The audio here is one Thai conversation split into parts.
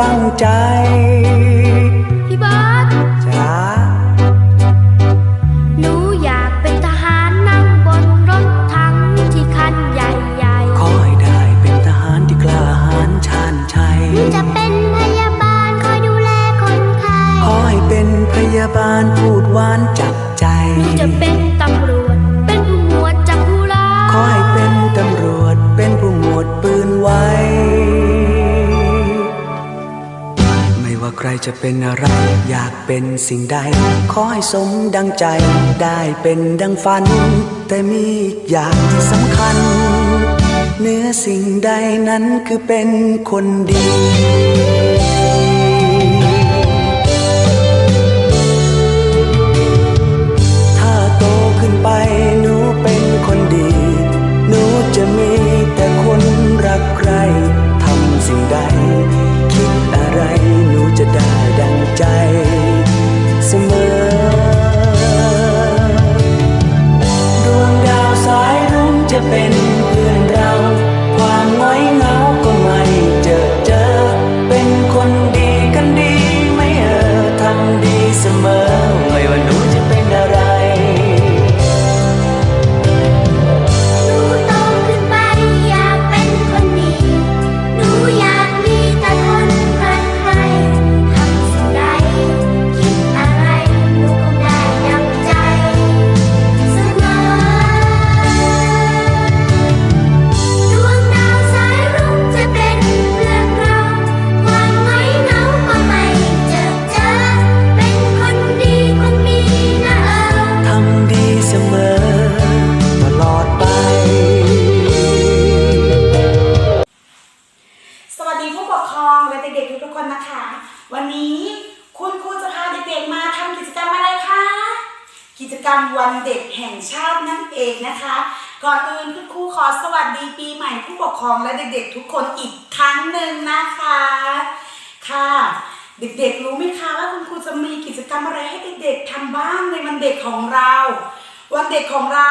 ตั้งใจ ว่าใครจะเป็นอะไร อยากเป็นสิ่งใด ขอให้สมดังใจ ได้เป็นดังฝัน แต่มีอีกอย่างที่สำคัญ เนื้อสิ่งใดนั้นคือเป็นคนดีถ้าโตขึ้นไปหนูเป็นคนดีหนูจะมี วัสดีผู้ปกครองและเด็กๆทุกๆคนนะคะ วันนี้คุณครูจะพาเด็กๆมาทำกิจกรรมอะไรคะ กิจกรรมวันเด็กแห่งชาตินั่นเองนะคะ ก่อนอื่นคุณครูขอสวัสดีปีใหม่ผู้ปกครองและเด็กๆทุกคนอีกครั้งหนึ่งนะคะ ค่ะ เด็กๆรู้ไหมคะว่าคุณครูจะมีกิจกรรมอะไรให้เด็กๆทำบ้างในวันเด็กของเรา วันเด็กของเรา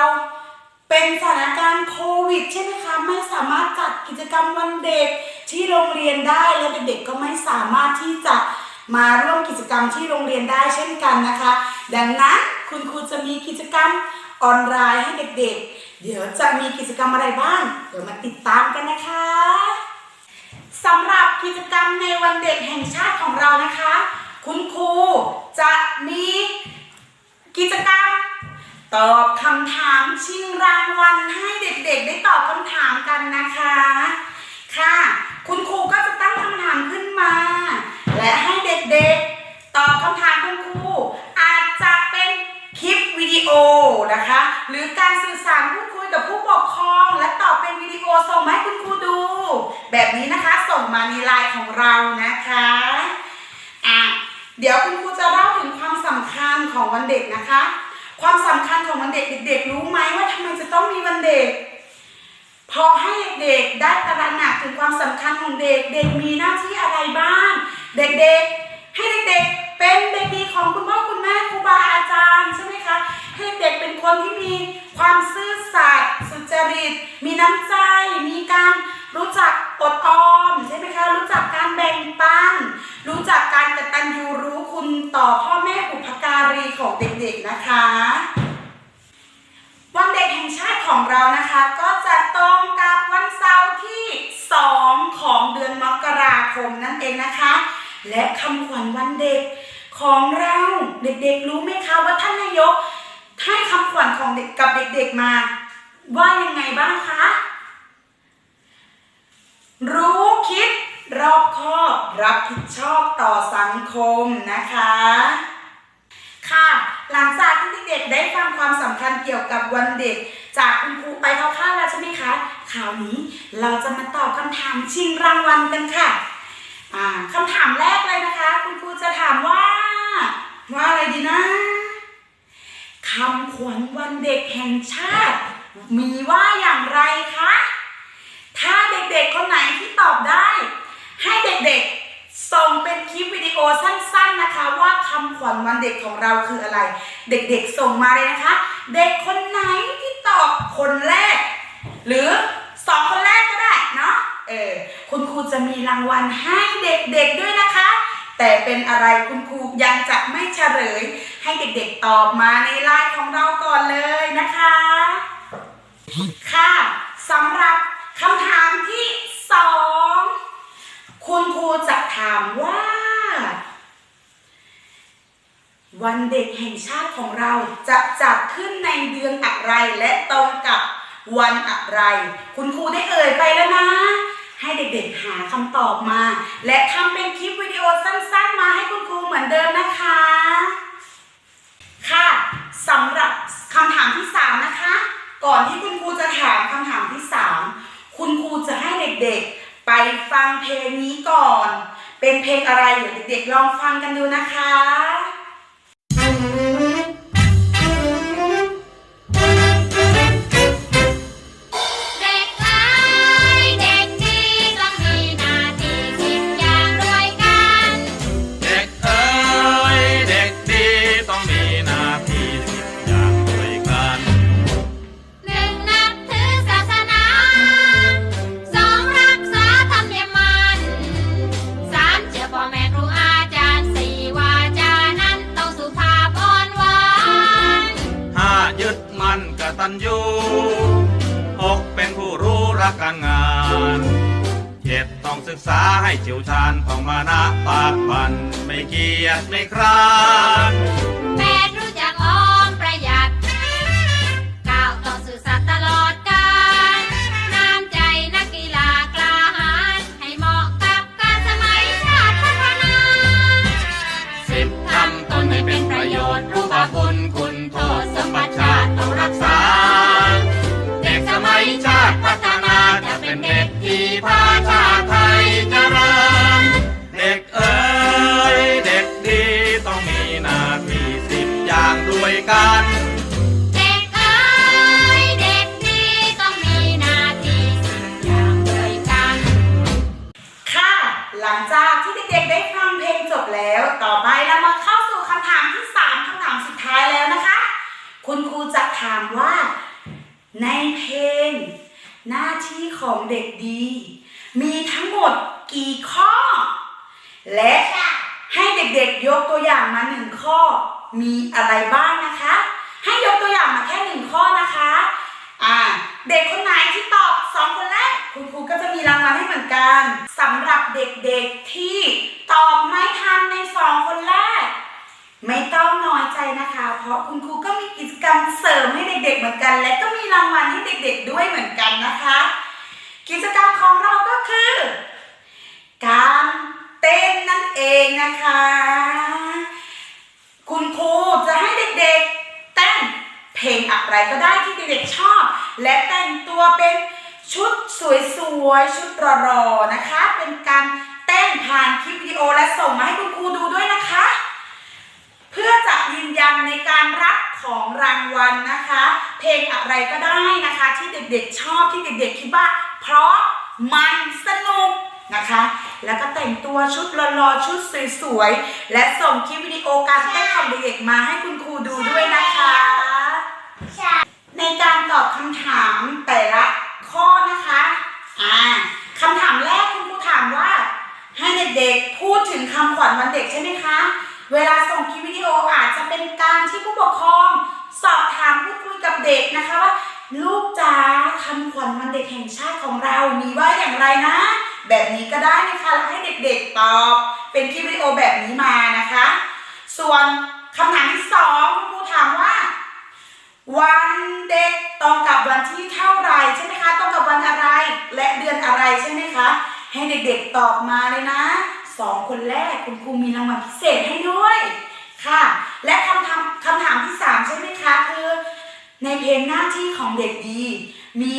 เป็นสถานการณ์โควิดใช่ไหมคะ ไม่สามารถจัดกิจกรรมวันเด็กที่โรงเรียนได้และเด็กๆก็ไม่สามารถที่จะมาร่วมกิจกรรมที่โรงเรียนได้เช่นกันนะคะ ดังนั้นคุณครูจะมีกิจกรรมออนไลน์ให้เด็กๆ เดี๋ยวจะมีกิจกรรมอะไรบ้าง เดี๋ยวมาติดตามกันนะคะสำหรับกิจกรรมในวันเด็กแห่งชาติของเรานะคะ คุณครูจะมีกิจกรรม ตอบคำถามชิงรางวัลให้เด็กๆ ได้ตอบคำถามกันนะคะ ค่ะ คุณครูก็จะตั้งคำถามขึ้นมา และให้เด็กๆ ตอบคำถามคุณครูอาจจะเป็นคลิปวิดีโอนะคะ หรือการสื่อสารพูดคุยกับผู้ปกครอง และตอบเป็นวิดีโอส่งมาให้คุณครูดู แบบนี้นะคะส่งมาในไลน์ของเรานะคะอะเดี๋ยวคุณครูจะเล่าถึงความสำคัญของวันเด็กนะคะ ความสำคัญของวันเด็กเด็กๆรู้ไหมว่าทำไมจะต้องมีวันเด็ก พอให้เด็กๆได้ตระหนักถึงความสำคัญของเด็กเด็กมีหน้าที่อะไรบ้าง เด็กๆ ให้เด็กๆ เป็นเด็กดีของคุณพ่อคุณแม่ครูบาอาจารย์ใช่ไหมคะให้เด็กเป็นคนที่มีความซื่อสัตย์สุจริต มีน้ำใจ มีการรู้จักอดออมใช่ไหมคะรู้จักการแบ่งปัน รู้จักการกตัญญูรู้คุณต่อพ่อแม่บุพการีของเด็กๆนะคะ วันเด็กแห่งชาติของเรานะคะ ก็จะตรงกับ เองนะคะ และคำขวัญวันเด็กของเราเด็กๆรู้ไหมคะว่าท่านนายกให้คำขวัญของเด็กกับเด็กๆมา ว่ายังไงบ้างคะ รู้คิดรอบคอบรับผิดชอบต่อสังคมนะคะ ค่ะหลังจากที่เด็กๆได้ฟังความสำคัญเกี่ยวกับวันเด็ก จากคุณครูไปคร่าวๆแล้วใช่ไหมคะ คราวนี้เราจะมาตอบคำถามชิงรางวัลกันค่ะ อ่าคำถามแรกเลยนะคะ คุณครูจะถามว่า ว่าอะไรดีนะคำขวัญวันเด็กแห่งชาติ มีว่าอย่างไรคะ ถ้าเด็กๆคนไหนที่ตอบได้ ให้เด็กๆส่งเป็นคลิปวิดีโอสั้นๆนะคะ ว่าคำขวัญวันเด็กของเราคืออะไร เด็กๆส่งมาเลยนะคะ เด็กคนไหนที่ตอบคนแรก หรือสองคนแรกก็ได้เนาะเออคุณครู จะมีรางวัลให้เด็กๆด้วยนะคะ แต่เป็นอะไรคุณครูยังจะไม่เฉลย ให้เด็กๆตอบมาในไลน์ของเราก่อนเลยนะคะ ค่ะสำหรับคำถามที่สองคุณครูจะถามว่า วันเด็กแห่งชาติของเราจะจัดขึ้นในเดือนอะไรและตรงกับวันอะไร คุณครูได้เอ่ยไปแล้วนะ ให้เด็กๆหาคำตอบมา และทำเป็นคลิปวิดีโอสั้นๆ มาให้คุณครูเหมือนเดิมนะคะ ค่ะสำหรับคำถามที่ 3 นะคะ ก่อนที่คุณครูจะถามคำถามที่ 3 คุณครูจะให้เด็กๆ ไปฟังเพลงนี้ก่อน เป็นเพลงอะไรเดี๋ยวเด็กๆลองฟังกันดูนะคะ หกเป็นผู้รู้รักการงานเจ็ดต้องศึกษาให้เฉียวชาญต้องมานะปากปันไม่เกียจไม่คร้าน และให้เด็กๆยกตัวอย่างมาหนึ่งข้อ มีอะไรบ้างนะคะ ให้ยกตัวอย่างมาแค่หนึ่งข้อนะคะอ่าเด็กคนไหนที่ตอบสองคนแรกคุณครูก็จะมีรางวัลให้เหมือนกันสำหรับเด็กๆที่ตอบไม่ทันในสองคนแรก ไม่ต้องน้อยใจนะคะ เพราะคุณครูก็มีกิจกรรมเสริมให้เด็กๆเหมือนกัน และก็มีรางวัลให้เด็กๆด้วยเหมือนกันนะคะ กิจกรรมของเราก็คือ การ เต้นนั่นเองนะคะ คุณครูจะให้เด็กๆเต้นเพลงอะไรก็ได้ที่เด็กๆชอบ และแต่งตัวเป็นชุดสวยๆชุดรอๆนะคะ เป็นการเต้นผ่านคลิปวิดีโอและส่งมาให้คุณครูดูด้วยนะคะ เพื่อจะยืนยันในการรับของรางวัลนะคะ เพลงอะไรก็ได้นะคะ ที่เด็กๆชอบที่เด็กๆคิดว่าเพราะมันสนุกนะคะ แล้วก็แต่งตัวชุดรอๆชุดสวยๆ และส่งคลิปวิดีโอการเต้นของเด็กๆมาให้คุณครูดูด้วยนะคะ ในการตอบคำถามแต่ละข้อนะคะ อ่าคำถามแรกคุณครูถามว่า ให้เด็กๆพูดถึงคำขวัญวันเด็กใช่ไหมคะ เวลาส่งคลิปวิดีโออาจจะเป็นการที่ผู้ปกครอง สอบถามพูดคุยกับเด็กนะคะว่า ลูกจ๋าคำขวัญวันเด็ก แบบนี้ก็ได้นะคะแล้วให้เด็กๆตอบ เป็นคลิปวิดีโอแบบนี้มานะคะ ส่วนคำถามที่สองคุณครูถามว่า วันเด็กตรงกับวันที่เท่าไหรใช่ไหมคะตรงกับวันอะไรและเดือนอะไรใช่ไหมคะ ให้เด็กๆตอบมาเลยนะสองคนแรกคุณครูมีรางวัลพิเศษให้ด้วยค่ะ และคำถามคำถามที่สามใช่ไหมคะคือ ในเพลงหน้าที่ของเด็กดี มี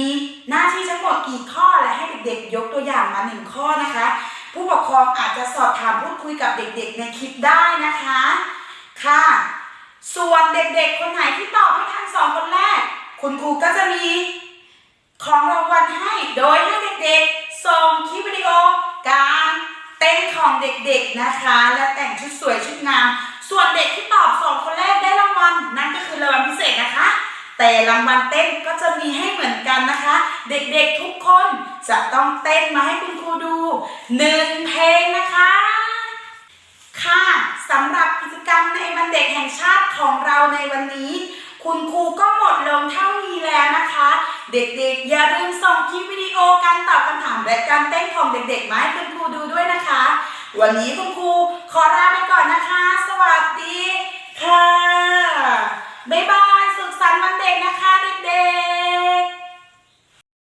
หน้าที่ทั้งหมดกี่ข้อและให้เด็กๆ ยกตัวอย่างมาหนึ่งข้อนะคะ ผู้ปกครองอาจจะสอบถามพูดคุยกับเด็กๆ ในคลิปได้นะคะค่ะ ส่วนเด็กๆ คนไหนที่ตอบไม่ทันสองคนแรก คุณครูก็จะมีของรางวัลให้โดยให้เด็กๆส่งคลิปวิดีโอการเต้นของเด็กๆนะคะ และแต่งชุดสวยชุดงาม ส่วนเด็กที่ แต่รางวัลเต้นก็จะมีให้เหมือนกันนะคะ เด็กๆทุกคนจะต้องเต้นมาให้คุณครูดูหนึ่งเพลงนะคะ ค่ะสำหรับกิจกรรมในวันเด็กแห่งชาติของเราในวันนี้ คุณครูก็หมดลงเท่านี้แล้วนะคะ เด็กๆ อย่าลืมส่งคลิปวิดีโอการตอบคำถามและการเต้นของเด็กๆมาให้คุณครูดูด้วยนะคะ วันนี้คุณครูขอลาไปก่อนนะคะ สวัสดีค่ะบ๊ายบาย รรค์วันเด็กนะคะเด็ก